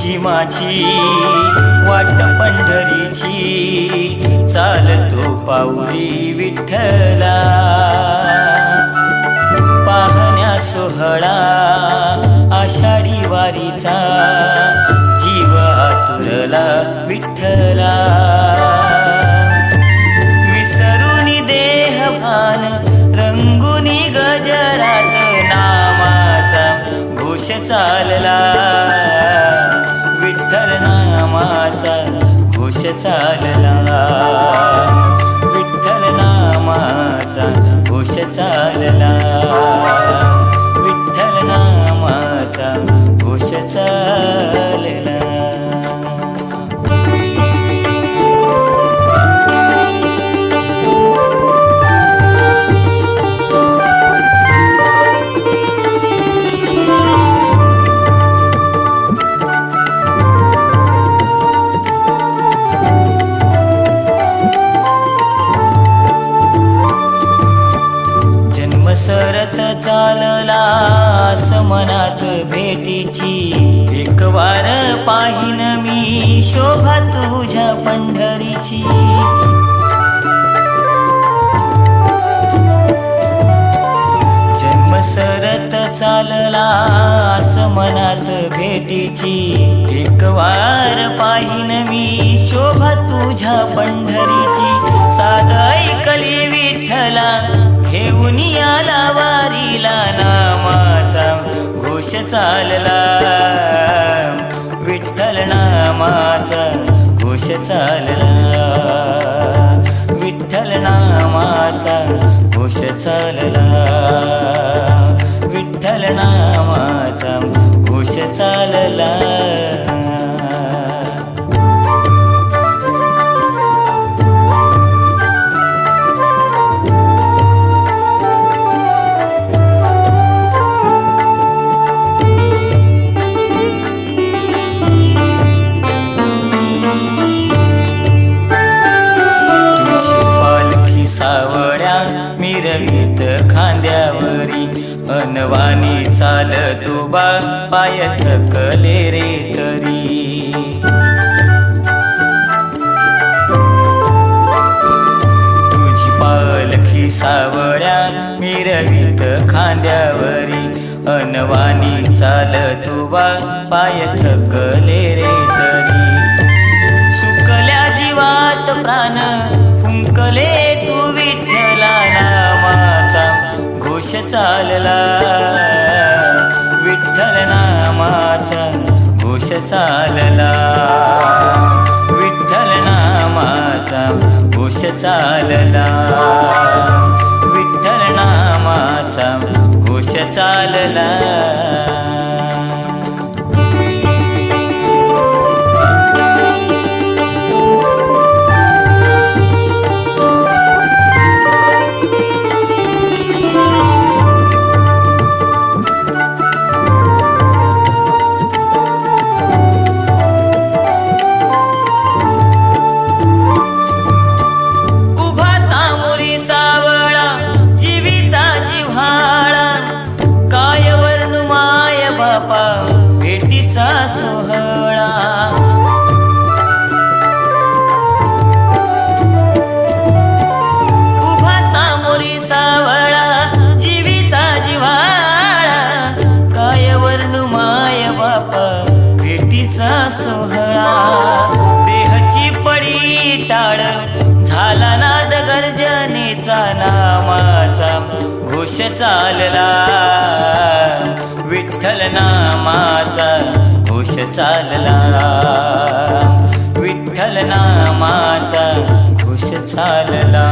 तुझी माझी वाट पंढरीची. चालतो पाऊली विठ्ठला. पाहण्या सोहळा आषाढी वारीचा. जीव आतुरला विठ्ठला. चालला. विठ्ठल नामाचा घोष चालला. चालला मनात भेटीची. एक वार पाहिन मी शोभा तुझ्या पंढरीची. सरत चालला मनात भेटीची. एक वार पाहिन मी शोभा तुझ्या पंढरीची. घोष चालला. विठ्ठल नामाचा घोष चालला. विठ्ठल नामाचा घोष चालला. विठ्ठल नामाचा घोष चालला. अनवानी चाल तुबा पाय थकले रे तरी. तुझी पालखी सावळ्या मिरवीत खांद्यावरी अनवानी चाल तुबा पाय थकले रे तरी. सुकल्या जीवात प्राण फुंकले घोष चालला. विठ्ठल नामाचा घोष चालला. विठ्ठल नामाचा घोष चालला. विठ्ठल नामाचा घोष चालला. गर्जनेचा नामाचा घोष चालला. विठ्ठल नामाचा घोष चालला. विठ्ठल नामाचा घोष चालला.